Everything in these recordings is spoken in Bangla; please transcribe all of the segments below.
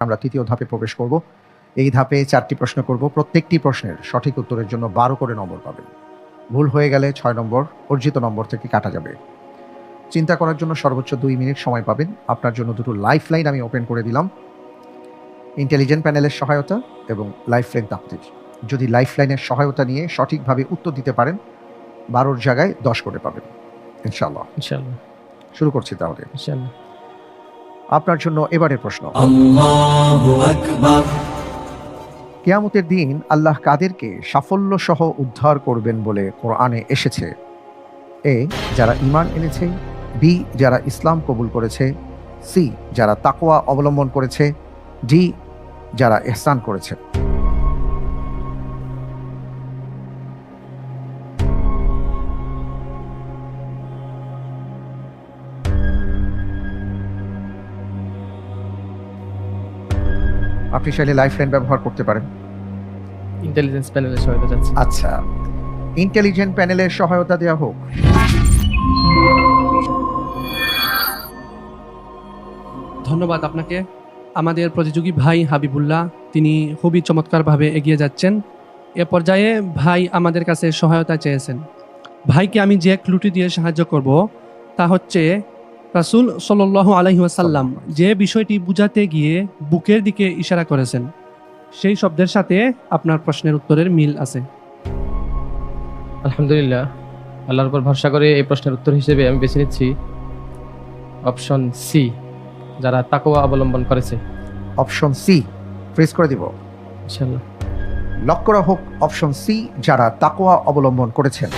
আমরা তৃতীয় ধাপে প্রবেশ করব। এই ধাপে চারটি প্রশ্ন করব। প্রত্যেকটি প্রশ্নের সঠিক উত্তরের জন্য বারো করে নম্বর পাবেন। ভুল হয়ে গেলে ছয় নম্বর অর্জিত নম্বর থেকে কাটা যাবে। চিন্তা করার জন্য সর্বোচ্চ দুই মিনিট সময় পাবেন। আপনার জন্য দুটো লাইফ লাইন আমি ওপেন করে দিলাম। ইন্টেলিজেন্ট প্যানেলের সহায়তা এবং লাইফ লাইন তাপ্তির যদি লাইফ লাইনের সহায়তা নিয়ে সঠিকভাবে উত্তর দিতে পারেন বারোর জায়গায় দশ করে পাবেন। ইনশাল্লাহ ইনশাল্লাহ শুরু করছি তাহলে। ইনশাল্লাহ আপনার জন্য এবারের প্রশ্ন। কেয়ামতের দিন আল্লাহ কাদেরকে সাফল্য সহ উদ্ধার করবেন বলে কোরআনে এসেছে। এ যারা ইমান এনেছে বি যারা ইসলাম কবুল করেছে সি যারা তাকোয়া অবলম্বন করেছে ডি যারা এহসান করেছে। আপনি চাইলে লাইফ লাইন ব্যবহার করতে পারেন। ইন্টেলিজেন্স প্যানেলের সহায়তা চাচ্ছি। আচ্ছা ইন্টেলিজেন্ট প্যানেলের সহায়তা দেওয়া হোক। ধন্যবাদ আপনাকে। আমাদের প্রতিযোগী ভাই হাবিবুল্লাহ তিনি খুবই চমৎকারভাবে এগিয়ে যাচ্ছেন। এ পর্যায়ে ভাই আমাদের কাছে সহায়তা চেয়েছেন। ভাইকে আমি যে ক্লুটি দিয়ে সাহায্য করব তা হচ্ছে রাসূল সাল্লাল্লাহু আলাইহি ওয়াসাল্লাম যে বিষয়টি বুঝাতে গিয়ে বুকের দিকে ইশারা করেছেন সেই শব্দের সাথে আপনার প্রশ্নের উত্তরের মিল আছে। আলহামদুলিল্লাহ আল্লাহর উপর ভরসা করে এই প্রশ্নের উত্তর হিসেবে আমি বেছে নিচ্ছি অপশন সি যারা তাকওয়া অবলম্বন করেছে। অপশন সি ফ্রিজ করে দিব। ইনশাল্লাহ লক করা হোক অপশন সি যারা তাকোয়া অবলম্বন করেছেন।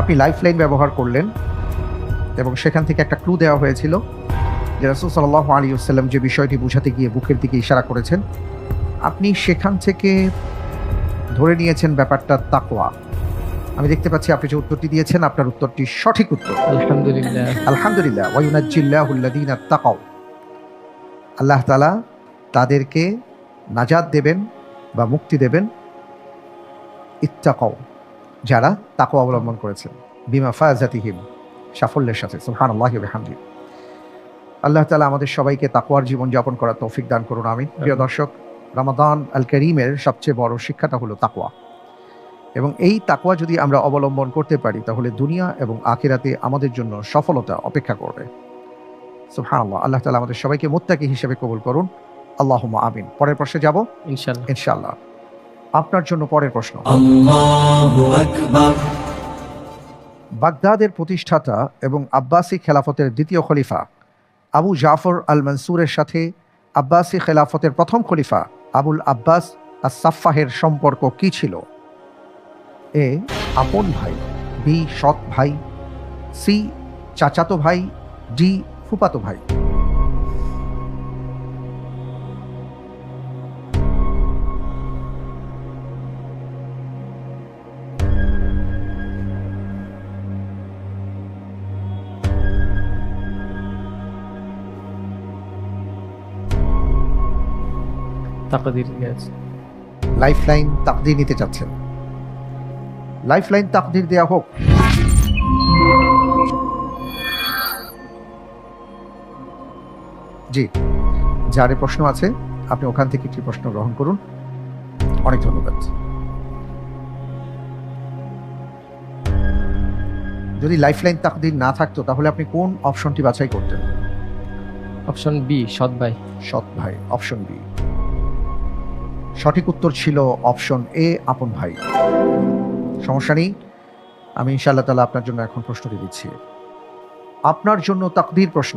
আপনি লাইফ লাইন ব্যবহার করলেন এবং সেখান থেকে একটা ক্লু দেওয়া হয়েছিল যে রাসুল সাল্লাহ আলী যে বিষয়টি বোঝাতে গিয়ে বুকের দিকে ইশারা করেছেন আপনি সেখান থেকে ধরে নিয়েছেন ব্যাপারটা তাকোয়া আমি দেখতে পাচ্ছি আপনি যে উত্তরটি দিয়েছেন আপনার উত্তরটি সঠিক উত্তর। আলহামদুলিল্লাহ। আলহামদুলিল্লাহ ওয়ুনাজ্জিল্লাহুল্লাদিনা তাকাও আল্লাহ তালা তাদেরকে নাজাদ দেবেন বা মুক্তি দেবেন ইত্তাকাও যারা তাকও অবলম্বন করেছেন বিমা ফাজাতিহিম সাফল্যের সাথে সুহান আল্লাহ হামদি আল্লাহ তালা আমাদের সবাইকে তাকুয়ার জীবনযাপন করার তৌফিক দান করুন আমি প্রিয় দর্শক রামাদান আল করিমের সবচেয়ে বড় শিক্ষাটা হলো তাকুয়া এবং এই তাকুয়া যদি আমরা অবলম্বন করতে পারি তাহলে দুনিয়া এবং আখেরাতে আমাদের জন্য সফলতা অপেক্ষা করবে। সুহান আল্লাহ তালা আমাদের সবাইকে মোত্তাকি হিসেবে কবুল করুন। আল্লাহ আমিন। পরের প্রশ্নে যাব? ইনশাল্লাহ ইনশাল্লাহ আপনার জন্য পরের প্রশ্ন। আল্লাহু আকবার। বাগদাদের প্রতিষ্ঠাতা এবং আব্বাসী খেলাফতের দ্বিতীয় খলিফা। আবু জাফর আল মনসুরের সাথে আব্বাসী খেলাফতের প্রথম খলিফা আবুল আব্বাস আর সাফাহের সম্পর্ক কি ছিল? এ, আপন ভাই, বি, সৎ ভাই, সি, চাচাতো ভাই, ডি, ফুপাতো ভাই। তাকদির গেছে লাইফ লাইন তাকদির নিতে চাচ্ছেন। লাইফ লাইন তাকদির দেওয়া হোক। জি যারে প্রশ্ন আছে আপনি ওখান থেকে একটি প্রশ্ন গ্রহণ করুন। অনেক ধন্যবাদ। যদি লাইফ লাইন তাকদির না থাকতো তাহলে আপনি কোন অপশনটি বাছাই করতেন? অপশন বি সৎ ভাই। সৎ ভাই অপশন বি। সঠিক উত্তর ছিল অপশন এ আপন ভাই। সমস্যা নেই। আমি ইনশাআল্লাহ তালা আপনার জন্য এখন প্রশ্নটি দিচ্ছি। আপনার জন্য তাকদির প্রশ্ন।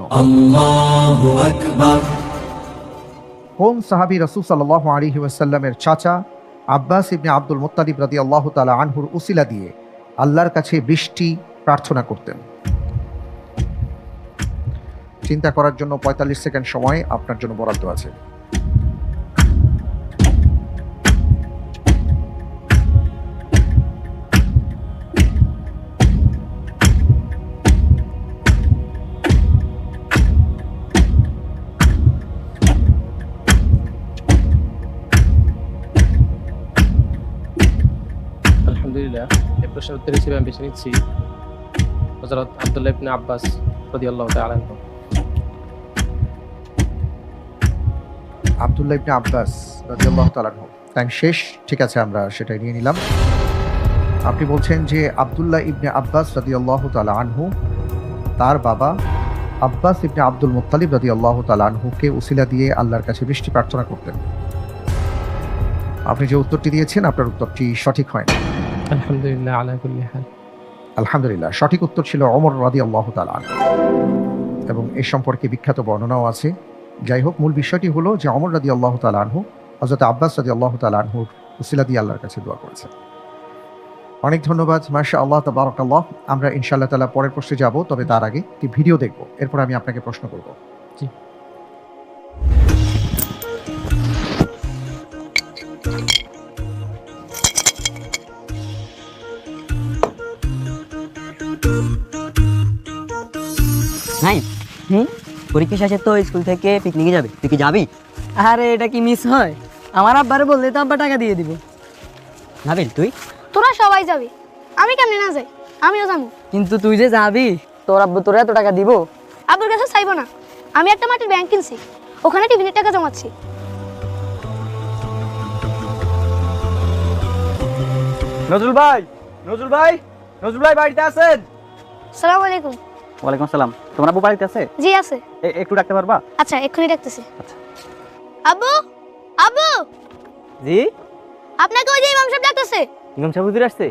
কোন সাহাবি রসুল সাল আলী ওয়াসাল্লামের চাচা আব্বাস ইবনে আব্দুল মোত্তালিব রাদি আল্লাহ তালা আনহুর উসিলা দিয়ে আল্লাহর কাছে বৃষ্টি প্রার্থনা করতেন। চিন্তা করার জন্য ৪৫ সেকেন্ড সময় আপনার জন্য বরাদ্দ আছে। আলহামদুলিল্লাহ, এই প্রশ্নের উত্তর হিসেবে আমি বেছে নিচ্ছি হজরত আবদুল্লাহ ইবনে আব্বাস রাদিয়াল্লাহু তাআলা আনহু। আবদুল্লাহ ইবনে আব্বাস রাদিয়াল্লাহু তাআলা আনহু। টাইম শেষ, ঠিক আছে, আমরা সেটাই নিয়ে নিলাম। আপনি বলছেন যে আবদুল্লাহ ইবনে আব্বাস রাদিয়াল্লাহু তাআলা আনহু, তার বাবা আব্বাস ইবনে আব্দুল মুত্তালিব রাদিয়াল্লাহু তাআলা আনহুকে উসিলা দিয়ে আল্লাহর কাছে বৃষ্টি প্রার্থনা করতেন। আপনি যে উত্তরটি দিয়েছেন, আপনার উত্তরটি সঠিক হয় না আলহামদুলিল্লাহ আলা কুল্লি হাল। আলহামদুলিল্লাহ সঠিক উত্তর ছিল অমর রাদি আল্লাহ এবং এ সম্পর্কে বিখ্যাত বর্ণনাও আছে। যাই হোক মূল বিষয়টি হলো যে অমর রাদি আল্লাহ তালা আনহু হজরত আব্বাস রাদি আল্লাহ তালা আনহুর উসিলা দিয়ে আল্লাহর কাছে দোয়া করেছেন। অনেক ধন্যবাদ মাসা আল্লাহ তাবারক আল্লাহ আমরা ইনশাআল্লাহ তালা পরের প্রশ্নে যাব তবে তার আগে একটি ভিডিও দেখব। এরপর আমি আপনাকে প্রশ্ন করব। জি। নাই হুম? পরীক্ষা শেষে তো স্কুল থেকে পিকনিকে যাবে। তুই কি যাবি? আরে এটা কি মিস হয়? আমার আব্বারে বললে তো আব্বা টাকা দিয়ে দিব। নাবিল তুই? তোরা সবাই যাবি। আমি কেমনে না যাই? আমিও যাব। কিন্তু তুই যে যাবি তোর আব্বু তোর এত টাকা দিব। আব্বুর কাছে চাইব না। আমি একটা মাটির ব্যাংক কিনছি। ওখানে টিফিনের টাকা জমাচ্ছি। নজরুল ভাই নজরুল ভাই নজরুল ভাই বাড়িতে আছেন? সালাম আলাইকুম। ওয়ালাইকুম আসসালাম তোমার আব্বু বাড়িতে আছে? জি আছে। একটু ডাকতে পারবা? আচ্ছা এক্ষুনি ডাকতেছি। আব্বু আব্বু! জি? আপনাকে ওই যে ইমাম সাহেব ডাকতেছে। ইমাম সাহেব হুজুর আসছে?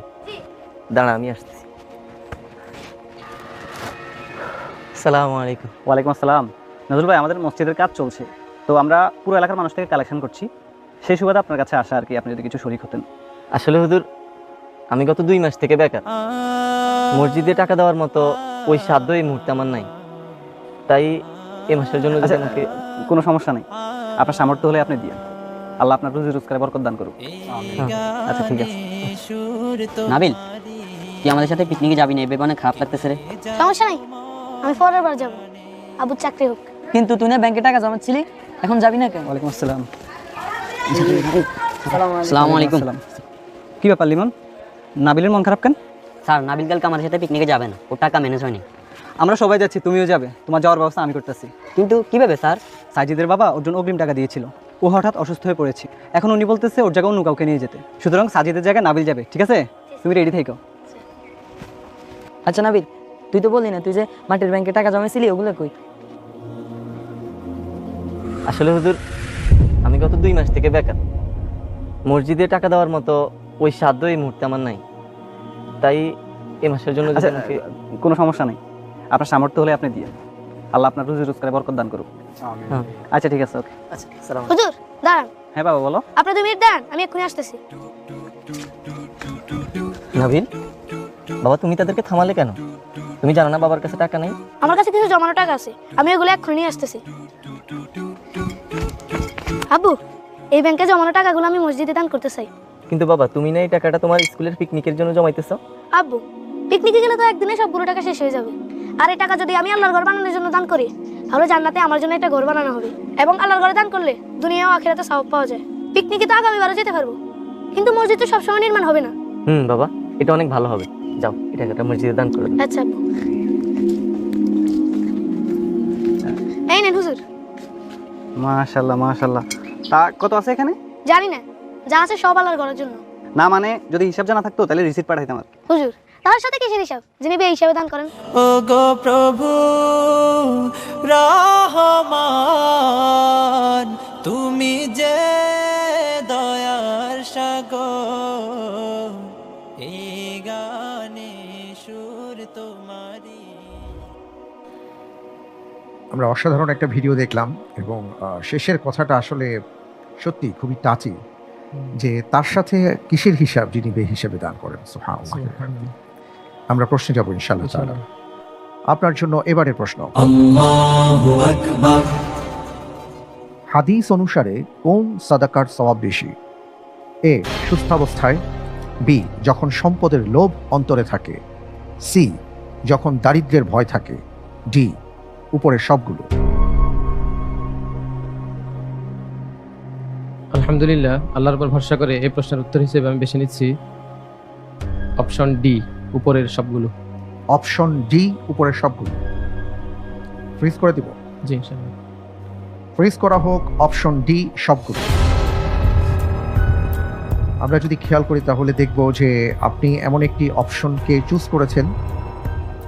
দাঁড়া আমি আসতেছি। আলাইকুম। ওয়ালাইকুম আসসালাম। নজরুল ভাই আমাদের মসজিদের কাজ চলছে। তো আমরা পুরো এলাকার মানুষ থেকে কালেকশন করছি। সেই সুবাদে আপনার কাছে আসা আর কি আপনি যদি কিছু শরিক হতেন। আসলে হুজুর আমি গত দুই মাস থেকে বেকার। মসজিদে টাকা দেওয়ার মতো ওই সাধ্য এই মুহূর্তে আমার নাই। তাই এ মাসের জন্য যদি আচ্ছা, আমাকে কোনো সমস্যা নেই। আপনার সামর্থ্য হলে আপনি দিয়ে আল্লাহ আপনার রুজি রোজগারে বরকত দান করুক। আচ্ছা ঠিক আছে। নাবিল তুই আমাদের সাথে পিকনিকে যাবি না? এই ভেবে অনেক খারাপ লাগতেছে রে। সমস্যা নাই। আমি পরের বার যাব। আব্বুর চাকরি হোক। কিন্তু তুই না ব্যাংকে টাকা জমাচ্ছিলি? এখন যাবি না কেন? ওয়ালাইকুম আসসালাম। সালাম আলাইকুম। কি ব্যাপার লিমন? নাবিলের মন খারাপ কেন? স্যার নাবিল কালকে আমাদের সাথে পিকনিকে যাবে না। ওর টাকা ম্যানেজ হয়নি। আমরা সবাই যাচ্ছি তুমিও যাবে। তোমার যাওয়ার ব্যবস্থা আমি করতেছি। কিন্তু কীভাবে স্যার? সাজিদের বাবা ওর জন্য অগ্রিম টাকা দিয়েছিল। ও হঠাৎ অসুস্থ হয়ে পড়েছে। এখন উনি বলতেছে ওর জায়গায় অন্য কাউকে নিয়ে যেতে। সুতরাং সাজিদের জায়গায় নাবিল যাবে ঠিক আছে? তুমি রেডি থেকো। আচ্ছা নাবিল তুই তো বললি না তুই যে মাটির ব্যাংকে টাকা জমাইছিলি ওগুলো কই? আসলে হুজুর আমি গত দুই মাস থেকে বেকার। মসজিদে টাকা দেওয়ার মতো ওই সাধ্য এই মুহূর্তে আমার নাই। তাই এ মাসের জন্য আচ্ছা কোনো সমস্যা নেই। আপনার সামর্থ্য হলে আপনি দিয়ে। আল্লাহ আপনার রুজি রোজগারে বরকত দান করুক। হ্যাঁ। আচ্ছা ঠিক আছে ওকে। আচ্ছা হুজুর দাঁড়ান। হ্যাঁ বাবা বলো। আপনি দুই মিনিট দাঁড়ান আমি এক্ষুনি আসতেছি। নাবিল বাবা তুমি তাদেরকে থামালে কেন? তুমি জানো না বাবার কাছে টাকা নেই? আমার কাছে কিছু জমানো টাকা আছে আমি ওগুলো এক্ষুনি নিয়ে আসতেছি। আব্বু এই ব্যাংকে জমানো টাকাগুলো আমি মসজিদে দান করতে চাই। কিন্তু বাবা তুমি না এই টাকাটা তোমার স্কুলের পিকনিকের জন্য জমাইতেছো? আব্বু পিকনিকে গেলে তো একদিনে সবগুলো টাকা শেষ হয়ে যাবে। আর এই টাকা যদি আমি আল্লাহর ঘর বানানোর জন্য দান করি তাহলে জান্নাতে আমার জন্য একটা ঘর বানানো হবে। এবং আল্লাহর ঘরে দান করলে দুনিয়া ও আখেরাতে সওয়াব পাওয়া যায়। পিকনিকে তো আগামীবারও যেতে পারব। কিন্তু মসজিদ তো সবসময় নির্মাণ হবে না। হুম বাবা এটা অনেক ভালো হবে। যাও এই টাকাটা মসজিদে দান করো আচ্ছা আব্বু। এই নেন হুজুর। মাশাল্লাহ মাশাল্লাহ তা কত আছে এখানে? জানি না। যা আছে সব আল্লাহর ঘরের জন্য। না মানে যদি হিসাব জানা থাকতো তাহলে রিসিট পাঠাইতাম আর কি। হুজুর তার সাথে কিসের হিসাব? যিনি বে হিসাবে দান করেন। ও গো প্রভু রহমান তুমি যে দয়ার সাগর এই গানে সুর তোমারি আমরা অসাধারণ একটা ভিডিও দেখলাম এবং শেষের কথাটা আসলে সত্যি খুবই টাচি যে তার সাথে কিসের হিসাব যিনি বে হিসাবে দান করেন? আমরা প্রশ্নে যাব ইনশাল্লাহ তাআলা। আপনার জন্য এবারে প্রশ্ন। হাদিস অনুসারে কোন সাদাকার সওয়াব বেশি? এ সুস্থাবস্থায় বি যখন সম্পদের লোভ অন্তরে থাকে সি যখন দারিদ্রের ভয় থাকে ডি উপরে সবগুলো। আলহামদুলিল্লাহ আল্লাহর উপর ভরসা করে এই প্রশ্নের উত্তর হিসেবে আমি বেছে নিচ্ছি অপশন ডি উপরের সবগুলো। অপশন ডি উপরের সবগুলো। ফ্রিজ করে দিব? জি ইনশাআল্লাহ। ফ্রিজ করা হোক অপশন ডি সবগুলো। আমরা যদি খেয়াল করি তাহলে দেখব যে আপনি এমন একটি অপশনকে চুজ করেছেন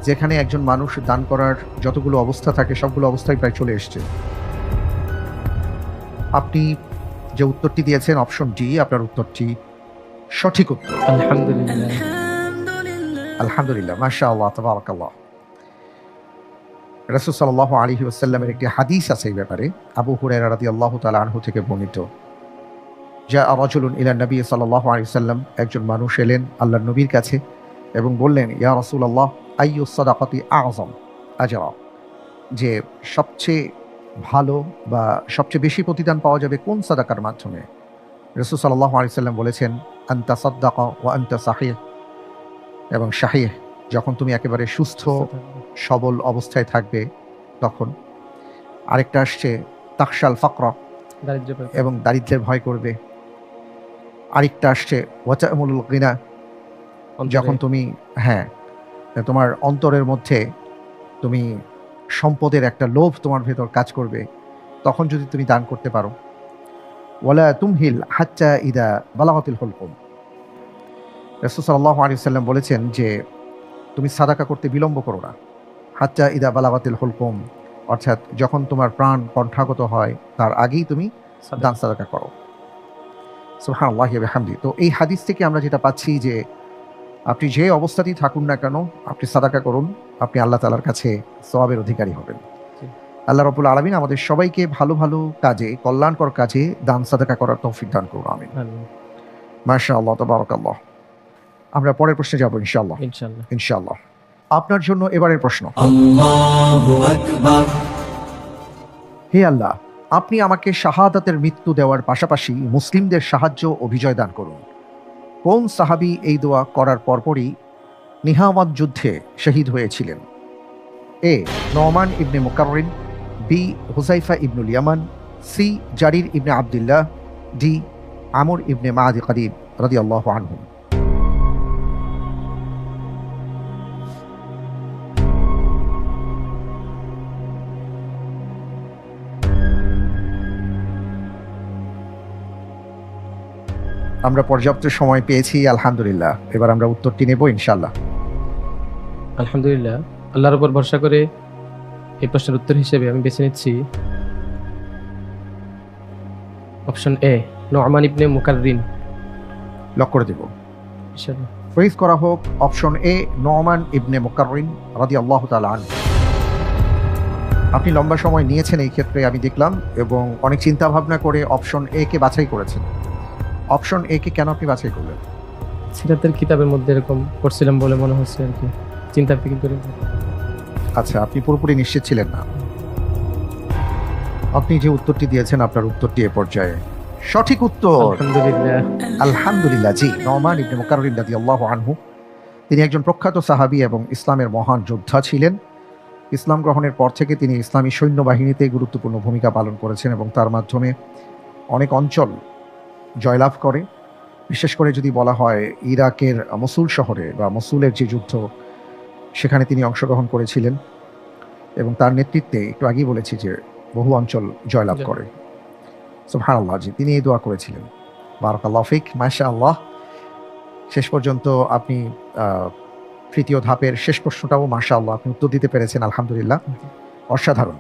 যেখানে একজন মানুষ দান করার যতগুলো অবস্থা থাকে সবগুলো অবস্থায় প্রায় চলে এসছে। আপনি যে উত্তরটি দিয়েছেন অপশন ডি আপনার উত্তরটি সঠিক উত্তর। আলহামদুলিল্লাহ। আলহামদুলিল্লাহ মাশা আল্লাহ তবরাকাল্লাহ। রসুল সাল্লাহ আলী ওসাল্লামের একটি হাদিস আছে এই ব্যাপারে। আবু হুরায়রা রাদি আল্লাহ তালা আনহু থেকে বর্ণিত। যা আওয়াজুলুন ইলা নবী সাল্লাহ আলী সাল্লাম একজন মানুষ এলেন আল্লাহ নবীর কাছে এবং বললেন ইয়া রসুল আল্লাহ আইয়ু সদাকতি আজম আজরা? যে সবচেয়ে ভালো বা সবচেয়ে বেশি প্রতিদান পাওয়া যাবে কোন সাদাকার মাধ্যমে? রসুল সাল্লাহ আলী সাল্লাম বলেছেন আন্তা সদ্দাকা ও আন্তা সাহিহ। এবং শাহিহ যখন তুমি একেবারে সুস্থ সবল অবস্থায় থাকবে তখন আরেকটা আসছে তাকশাল ফাকরা। এবং দারিদ্র্যের ভয় করবে। আরেকটা আসছে ওয়াচামুল গিনা। যখন তুমি হ্যাঁ তোমার অন্তরের মধ্যে তুমি সম্পদের একটা লোভ তোমার ভেতর কাজ করবে তখন যদি তুমি দান করতে পারো। ওয়ালা তুমহিল হাচ্চা ইদা বালাহতিল হলকুম। রসুল সাল্লাহ আলী সাল্লাম বলেছেন যে তুমি সাদাকা করতে বিলম্ব করো না। হাচ্চা ইদা বালাগাতিল হলকুম অর্থাৎ যখন তোমার প্রাণ কণ্ঠাগত হয় তার আগেই তুমি দান সাদাকা করো। সুহান আল্লাহ হামদি তো এই হাদিস থেকে আমরা যেটা পাচ্ছি যে আপনি যে অবস্থাতেই থাকুন না কেন আপনি সাদাকা করুন আপনি আল্লাহ তালার কাছে সবাবের অধিকারী হবেন। আল্লাহ রবুল আলমিন আমাদের সবাইকে ভালো ভালো কাজে কল্যাণকর কাজে দান সাদাকা করার তৌফিক দান করুন আমিন। মাশা আল্লাহ তবরকাল্লাহ। আমরা পরের প্রশ্নে যাব ইনশাল্লাহ ইনশাল্লাহ ইনশাআল্লাহ। আপনার জন্য এবারের প্রশ্ন। হে আল্লাহ আপনি আমাকে শাহাদাতের মৃত্যু দেওয়ার পাশাপাশি মুসলিমদের সাহায্য ও বিজয় দান করুন। কোন সাহাবি এই দোয়া করার পরপরই নিহামাদ যুদ্ধে শহীদ হয়েছিলেন? এ. নওমান ইবনে মুকাররিন, বি. হুসাইফা ইবনুল ইয়ামান, সি. জারির ইবনে আবদুল্লাহ, ডি. আমর ইবনে মাহাদি কাদিব রদি আল্লাহ আনহুম। আমরা পর্যাপ্ত সময় পেয়েছি আলহামদুলিল্লাহ। এবার আমরা উত্তরটি নেব ইনশাল্লাহ আলহামদুলিল্লাহ। আল্লাহর উপর ভরসা করে এই প্রশ্নের উত্তর হিসেবে আমি বেছে নিচ্ছি। Option A Noman ibn মুকাররিন। Lock করে দেব। ফ্রেজ করা হোক অপশন এ নওমান ইবনে মুকাররিন রাদি আল্লাহ তালান আপনি লম্বা সময় নিয়েছেন এই ক্ষেত্রে আমি দেখলাম এবং অনেক চিন্তা ভাবনা করে অপশন এ কে বাছাই করেছেন। অপশন এ কে কেন আপনি বাছাই করলেন? সিরাতের কিতাবের মধ্যে এরকম পড়ছিলাম বলে মনে হচ্ছে আর কি। চিন্তা ফিকির করে আচ্ছা আপনি পুরোপুরি নিশ্চিত ছিলেন না? আপনি যে উত্তরটি দিয়েছেন আপনার উত্তরটি এ পর্যায়ে। সঠিক উত্তর! আলহামদুলিল্লাহ। আলহামদুলিল্লাহ জি। নওমান ইবনে মুকাররিন রাদিয়াল্লাহু আনহু তিনি একজন প্রখ্যাত সাহাবী এবং ইসলামের মহান যোদ্ধা ছিলেন। ইসলাম গ্রহণের পর থেকে তিনি ইসলামী সৈন্যবাহিনীতে গুরুত্বপূর্ণ ভূমিকা পালন করেছেন এবং তার মাধ্যমে অনেক অঞ্চল জয়লাভ করে। বিশেষ করে যদি বলা হয় ইরাকের মসুল শহরে বা মসুলের যে যুদ্ধ সেখানে তিনি অংশগ্রহণ করেছিলেন এবং তার নেতৃত্বে একটু আগেই বলেছি যে বহু অঞ্চল জয়লাভ। করে। সুবহানাল্লাহ জি তিনি এই দোয়া করেছিলেন। বারাকাল্লাহ ফিক মাশা আল্লাহ শেষ পর্যন্ত আপনি তৃতীয় ধাপের শেষ প্রশ্নটাও মাশা আল্লাহ আপনি উত্তর দিতে পেরেছেন আলহামদুলিল্লাহ। অসাধারণ।